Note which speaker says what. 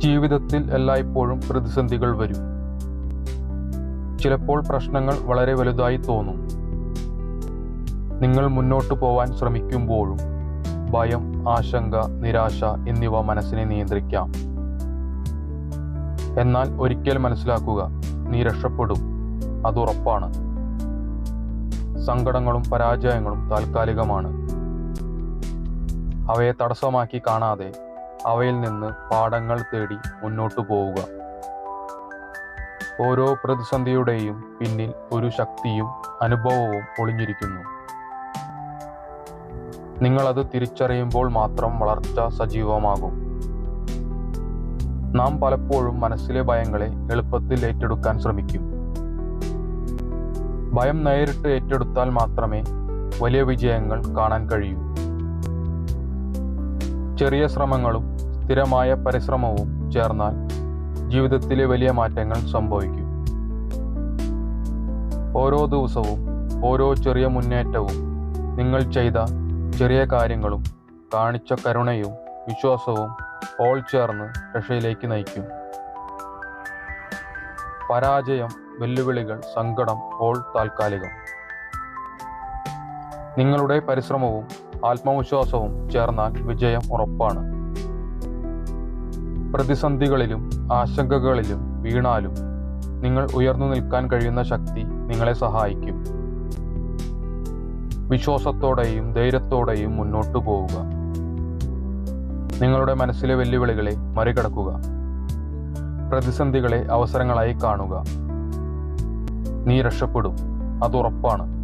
Speaker 1: ജീവിതത്തിൽ എല്ലായ്പ്പോഴും പ്രതിസന്ധികൾ വരും. ചിലപ്പോൾ പ്രശ്നങ്ങൾ വളരെ വലുതായി തോന്നും. നിങ്ങൾ മുന്നോട്ട് പോവാൻ ശ്രമിക്കുമ്പോഴും ഭയം ആശങ്ക നിരാശ എന്നിവ മനസ്സിനെ നിയന്ത്രിക്കാം. എന്നാൽ ഒരിക്കൽ മനസ്സിലാക്കുക നീ രക്ഷപ്പെടും. അത് ഉറപ്പാണ്. സങ്കടങ്ങളും പരാജയങ്ങളും താൽക്കാലികമാണ്. അവയെ തടസ്സമാക്കി കാണാതെ അവയിൽ നിന്ന് പാഠങ്ങൾ തേടി മുന്നോട്ടു പോവുക. ഓരോ പ്രതിസന്ധിയുടെയും പിന്നിൽ ഒരു ശക്തിയും അനുഭവവും ഒളിഞ്ഞിരിക്കുന്നു. നിങ്ങളത് തിരിച്ചറിയുമ്പോൾ മാത്രം വളർച്ച സജീവമാകും. നാം പലപ്പോഴും മനസ്സിലെ ഭയങ്ങളെ എളുപ്പത്തിൽ ഏറ്റെടുക്കാൻ ശ്രമിക്കും. ഭയം നേരിട്ട് ഏറ്റെടുത്താൽ മാത്രമേ വലിയ വിജയങ്ങൾ കാണാൻ കഴിയൂ. ചെറിയ ശ്രമങ്ങളും സ്ഥിരമായ പരിശ്രമവും ചേർന്നാൽ ജീവിതത്തിലെ വലിയ മാറ്റങ്ങൾ സംഭവിക്കും. ഓരോ ദിവസവും ഓരോ ചെറിയ മുന്നേറ്റവും നിങ്ങൾ ചെയ്ത ചെറിയ കാര്യങ്ങളും കാണിച്ച കരുണയും വിശ്വാസവും ഓൾ ചേർന്ന് രക്ഷയിലേക്ക് നയിക്കും. പരാജയം വെല്ലുവിളികൾ സങ്കടം ഓൾ താൽക്കാലികം. നിങ്ങളുടെ പരിശ്രമവും ആത്മവിശ്വാസവും ചേർന്നാൽ വിജയം ഉറപ്പാണ്. പ്രതിസന്ധികളിലും ആശങ്കകളിലും വീണാലും നിങ്ങൾ ഉയർന്നു നിൽക്കാൻ കഴിയുന്ന ശക്തി നിങ്ങളെ സഹായിക്കും. വിശ്വാസത്തോടെയും ധൈര്യത്തോടെയും മുന്നോട്ടു പോവുക. നിങ്ങളുടെ മനസ്സിലെ വെല്ലുവിളികളെ മറികടക്കുക. പ്രതിസന്ധികളെ അവസരങ്ങളായി കാണുക. നീ രക്ഷപ്പെടും. അത് ഉറപ്പാണ്.